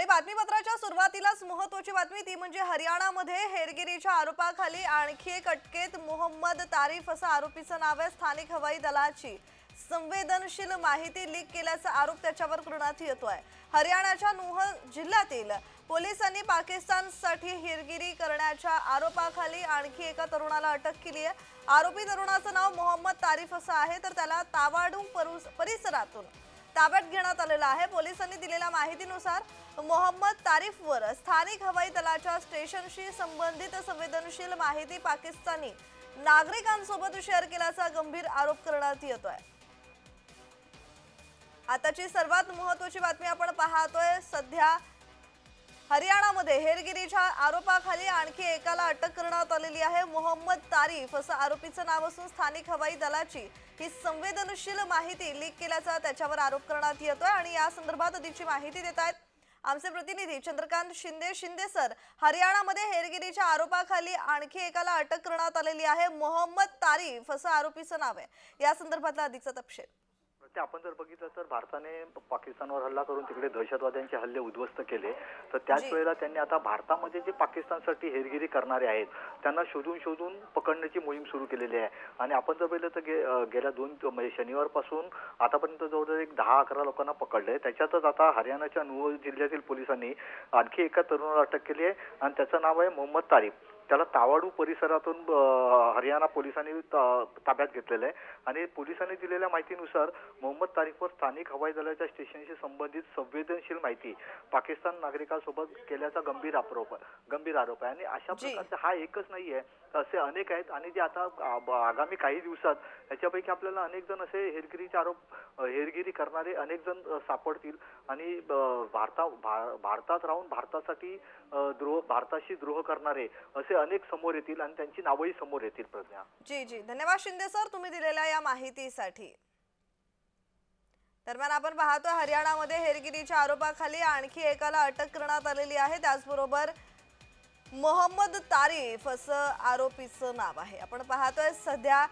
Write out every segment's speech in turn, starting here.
आणि बातमीपत्राच्या सुरुवातीलाच महत्वाची बातमी ती म्हणजे हरियाणामध्ये हेरगिरीच्या आरोपाखाली आणखी एक अटकेत मोहम्मद तारीफ असं आरोपीचं नाव आहे स्थानिक हवाई दलाची. संवेदनशील माहिती लीक केल्याचा आरोप त्याच्यावर करण्यात येतोय. हरियाणाच्या नुह जिल्ह्यातील पोलिसांनी पाकिस्तानसाठी हिरगिरी करण्याच्या आरोपाखाली आणखी एका तरुणाला अटक केली आहे. आरोपी तरुणाचं नाव मोहम्मद तारीफ असं आहे तर त्याला तावाडू परुस- परिसरातून ताब्यात घेण्यात आलेला आहे. पोलिसांनी दिलेल्या माहितीनुसार मोहम्मद तारीफवर स्थानिक हवाई दलाच्या स्टेशनशी संबंधित संवेदनशील माहिती पाकिस्तानी नागरिकांसोबत शेअर केल्याचा गंभीर आरोप करण्यात येतोय. आताची सर्वात महत्वाची बातमी आपण पाहतोय सध्या हरियाणामध्ये हेरगिरीच्या आरोपाखाली आणखी एकाला अटक करण्यात आलेली आहे मोहम्मद तारीफ. असं आरोपीचं नाव असून स्थानिक हवाई दलाची ही संवेदनशील माहिती लीक केल्याचा त्याच्यावर आरोप करण्यात येतोय आणि या संदर्भात अधिकची माहिती देत आहेत आमचे प्रतिनिधी चंद्रकांत शिंदे. शिंदे सर हरियाणामध्ये हेरगिरीच्या आरोपाखाली आणखी एकाला अटक करण्यात आलेली आहे. मोहम्मद तारीफ असं आरोपीचं नाव आहे. या संदर्भातला अधिकचा तपशील. ते आपण जर बघितलं तर भारताने पाकिस्तानवर हल्ला करून तिकडे दहशतवाद्यांचे हल्ले उद्ध्वस्त केले. तर त्याच. वेळेला त्यांनी आता भारतामध्ये जे पाकिस्तानसाठी हेरगिरी करणारे आहेत त्यांना शोधून शोधून पकडण्याची मोहीम सुरू केलेली आहे. आणि आपण जर पाहिलं तर गे- गेल्या दोन म्हणजे शनिवारपासून आतापर्यंत जवळजवळ एक दहा अकरा लोकांना पकडलंय. त्याच्यातच आता हरियाणाच्या नूह जिल्ह्यातील पोलिसांनी आणखी एका तरुणाला अटक केली आहे. आणि त्याचं नाव आहे मोहम्मद तारीफ. त्याला तावाडू परिसरातून हरियाणा पोलिसांनी ताब्यात घेतलेलं आहे. आणि पोलिसांनी दिलेल्या माहितीनुसार मोहम्मद तारीखवर स्थानिक हवाई दलाच्या स्टेशनशी संबंधित संवेदनशील माहिती पाकिस्तान नागरिकांसोबत केल्याचा गंभीर आरोप गंभीर आरोप आहे. आणि अशा. प्रकारचा हा एकच नाहीये. असे अनेक आहेत आणि जे आता आगामी काही दिवसात याच्यापैकी आपल्याला अनेक जण असे हेरगिरीचे आरोप हेरगिरी करणारे अनेक जण सापडतील. आणि भारता भारतात राहून भारतासाठी द्रोह भारताशी द्रोह करणारे असे अनेक समोर येतील आणि त्यांची नावही समोर येतील प्रज्ञा. जी जी. धन्यवाद शिंदे सर तुम्ही दिलेल्या या माहितीसाठी. दरम्यान आपण पाहतो हरियाणामध्ये हेरगिरीच्या आरोपाखाली आणखी एकाला अटक करण्यात आलेली आहे. त्याचबरोबर मोहम्मद तारीफ असं आरोपीचं नाव आहे. आपण पाहतोय सध्या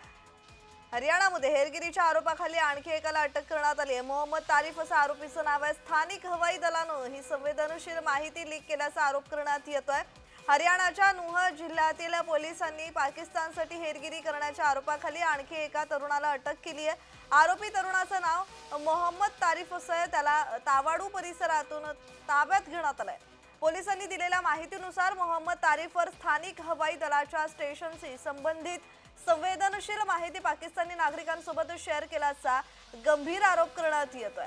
हरियाणामध्ये हेरगिरीच्या आरोपाखाली आणखी एकाला अटक करण्यात आली आहे. मोहम्मद तारीफ असं आरोपीचं नाव आहे. स्थानिक हवाई दलानं ही संवेदनशील माहिती लीक केल्याचा आरोप करण्यात येतोय. हरियाणाच्या नुह जिल्ह्यातील पोलिसांनी पाकिस्तानसाठी हेरगिरी करण्याच्या आरोपाखाली आणखी एका तरुणाला अटक केली आहे. आरोपी तरुणाचं नाव मोहम्मद तारीफ असं त्याला तावाडू परिसरातून ताब्यात घेण्यात आलंय. पोलिसांनी दिलेल्या माहितीनुसार मोहम्मद तारीफवर स्थानिक हवाई दलाच्या स्टेशनशी संबंधित संवेदनशील माहिती पाकिस्तानी नागरिकांसोबत शेअर केल्याचा गंभीर आरोप करण्यात येतोय.